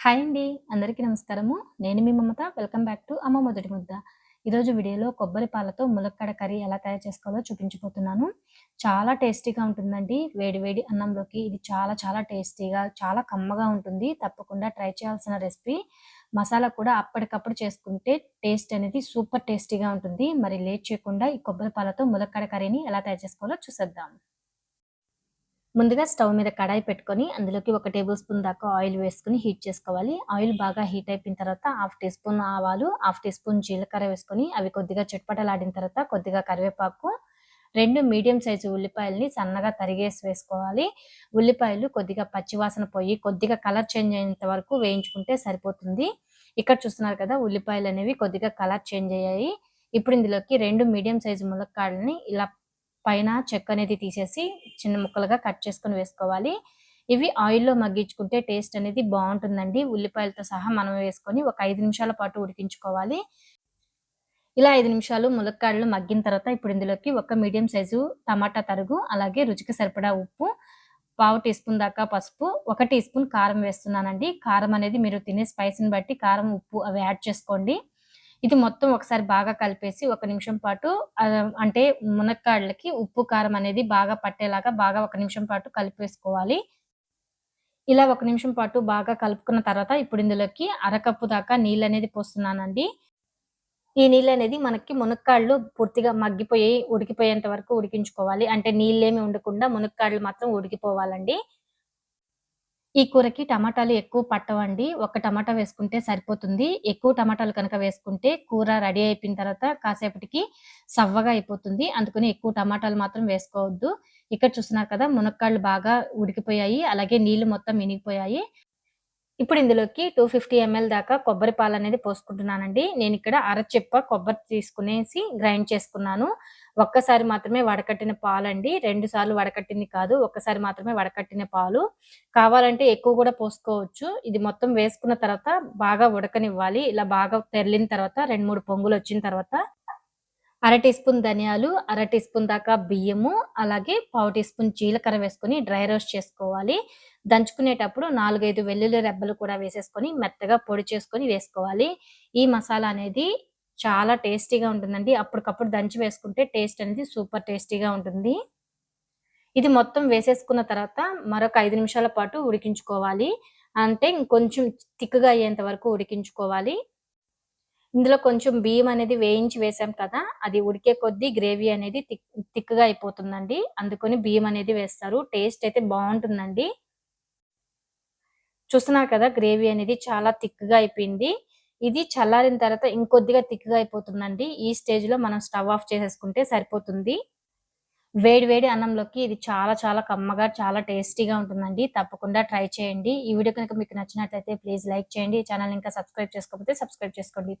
Hi అండి. అందరికీ నమస్కారము. నేను మీ మమత. వెల్కమ్ బ్యాక్ టు అమ్మ మొదటి ముద్ద. ఈరోజు వీడియోలో కొబ్బరి పాలతో ములక్కడ కర్రీ ఎలా తయారు చేసుకోవాలో చూపించబోతున్నాను. చాలా టేస్టీగా ఉంటుందండి. వేడి వేడి అన్నంలోకి ఇది చాలా చాలా టేస్టీగా చాలా కమ్మగా ఉంటుంది. తప్పకుండా ట్రై చేయాల్సిన రెసిపీ. మసాలా కూడా అప్పటికప్పుడు చేసుకుంటే టేస్ట్ అనేది సూపర్ టేస్టీగా ఉంటుంది. మరి లేట్ చేయకుండా ఈ కొబ్బరి పాలతో ములక్కడ కర్రీని ఎలా తయారు చేసుకోవాలో చూసేద్దాం. ముందుగా స్టవ్ మీద కడాయి పెట్టుకొని అందులోకి ఒక టేబుల్ స్పూన్ దాకా ఆయిల్ వేసుకుని హీట్ చేసుకోవాలి. ఆయిల్ బాగా హీట్ అయిపోయిన తర్వాత హాఫ్ టీ స్పూన్ ఆవాలు హాఫ్ టీ స్పూన్ జీలకర్ర వేసుకొని అవి కొద్దిగా చిట్పటలాడిన తర్వాత కొద్దిగా కరివేపాకు రెండు మీడియం సైజు ఉల్లిపాయలని సన్నగా తరిగేసి వేసుకోవాలి. ఉల్లిపాయలు కొద్దిగా పచ్చివాసన పోయి కొద్దిగా కలర్ చేంజ్ అయినంత వరకు వేయించుకుంటే సరిపోతుంది. ఇక్కడ చూస్తున్నారు కదా ఉల్లిపాయలు అనేవి కొద్దిగా కలర్ చేంజ్ అయ్యాయి. ఇప్పుడు ఇందులోకి రెండు మీడియం సైజు ములక్కాడలని ఇలా పైన చెక్క అనేది తీసేసి చిన్న ముక్కలుగా కట్ చేసుకొని వేసుకోవాలి. ఇవి ఆయిల్లో మగ్గించుకుంటే టేస్ట్ అనేది బాగుంటుందండి. ఉల్లిపాయలతో సహా మనం వేసుకొని ఒక ఐదు నిమిషాల పాటు ఉడికించుకోవాలి. ఇలా ఐదు నిమిషాలు ములక్కాడలు మగ్గిన తర్వాత ఇప్పుడు ఇందులోకి ఒక మీడియం సైజు టమాటా తరుగు అలాగే రుచికి సరిపడా ఉప్పు పావు టీ స్పూన్ దాకా పసుపు ఒక టీ స్పూన్ కారం వేస్తున్నానండి. కారం అనేది మీరు తినే స్పైస్ని బట్టి కారం ఉప్పు అవి యాడ్ చేసుకోండి. ఇది మొత్తం ఒకసారి బాగా కలిపేసి ఒక నిమిషం పాటు అంటే మునక్కాడలకి ఉప్పు కారం అనేది బాగా పట్టేలాగా బాగా ఒక నిమిషం పాటు కలిపేసుకోవాలి. ఇలా ఒక నిమిషం పాటు బాగా కలుపుకున్న తర్వాత ఇప్పుడు ఇందులోకి అరకప్పు దాకా నీళ్ళు అనేది పోస్తున్నానండి. ఈ నీళ్ళు అనేది మనకి మునక్కాళ్ళు పూర్తిగా మగ్గిపోయి ఉడికిపోయేంత వరకు ఉడికించుకోవాలి. అంటే నీళ్ళేమి ఉండకుండా మునక్కాళ్ళు మాత్రం ఉడికిపోవాలండి. ఈ కూరకి టమాటాలు ఎక్కువ పట్టవండి. ఒక టమాటా వేసుకుంటే సరిపోతుంది. ఎక్కువ టమాటాలు కనుక వేసుకుంటే కూర రెడీ అయిపోయిన తర్వాత కాసేపటికి సవ్వగా అయిపోతుంది. అందుకని ఎక్కువ టమాటాలు మాత్రం వేసుకోవద్దు. ఇక్కడ చూస్తున్నారు కదా మునక్కాళ్ళు బాగా ఉడికిపోయాయి. అలాగే నీళ్ళు మొత్తం ఇనిగిపోయాయి. ఇప్పుడు ఇందులోకి టూ ఫిఫ్టీ ఎంఎల్ దాకా కొబ్బరి పాలు అనేది పోసుకుంటున్నానండి. నేను ఇక్కడ అరచెప్ప కొబ్బరి తీసుకునేసి గ్రైండ్ చేసుకున్నాను. ఒక్కసారి మాత్రమే వడకట్టిన పాలు అండి రెండు సార్లు వడకట్టింది కాదు ఒక్కసారి మాత్రమే వడకట్టిన పాలు. కావాలంటే ఎక్కువ కూడా పోసుకోవచ్చు. ఇది మొత్తం వేసుకున్న తర్వాత బాగా ఉడకనివ్వాలి. ఇలా బాగా తెరిలిన తర్వాత రెండు మూడు పొంగులు వచ్చిన తర్వాత అర టీ స్పూన్ ధనియాలు అర టీ స్పూన్ దాకా బియ్యము అలాగే పావు టీ స్పూన్ జీలకర్ర వేసుకొని డ్రై రోస్ట్ చేసుకోవాలి. దంచుకునేటప్పుడు నాలుగైదు వెల్లుల్లి రెబ్బలు కూడా వేసేసుకొని మెత్తగా పొడి చేసుకొని వేసుకోవాలి. ఈ మసాలా అనేది చాలా టేస్టీగా ఉంటుందండి. అప్పటికప్పుడు దంచి వేసుకుంటే టేస్ట్ అనేది సూపర్ టేస్టీగా ఉంటుంది. ఇది మొత్తం వేసేసుకున్న తర్వాత మరొక ఐదు నిమిషాల పాటు ఉడికించుకోవాలి. అంటే ఇంకొంచెం థిక్గా అయ్యేంత వరకు ఉడికించుకోవాలి. ఇందులో కొంచెం బియ్యం అనేది వేయించి వేసాం కదా అది ఉడికే కొద్దీ గ్రేవీ అనేది థిక్ థిక్గా అయిపోతుందండి. అందుకని బియ్యం అనేది వేస్తారు. టేస్ట్ అయితే బాగుంటుందండి. చూస్తున్నారు కదా గ్రేవీ అనేది చాలా థిక్గా అయిపోయింది. ఇది చల్లారిన తర్వాత ఇంకొద్దిగా థిక్గా అయిపోతుందండి. ఈ స్టేజ్లో మనం స్టవ్ ఆఫ్ చేసేసుకుంటే సరిపోతుంది. వేడి వేడి అన్నంలోకి ఇది చాలా చాలా కమ్మగా చాలా టేస్టీగా ఉంటుందండి. తప్పకుండా ట్రై చేయండి. ఈ వీడియో కనుక మీకు నచ్చినట్లయితే ప్లీజ్ లైక్ చేయండి. ఈ ఛానల్ ఇంకా సబ్స్క్రైబ్ చేసుకోకపోతే సబ్స్క్రైబ్ చేసుకోండి.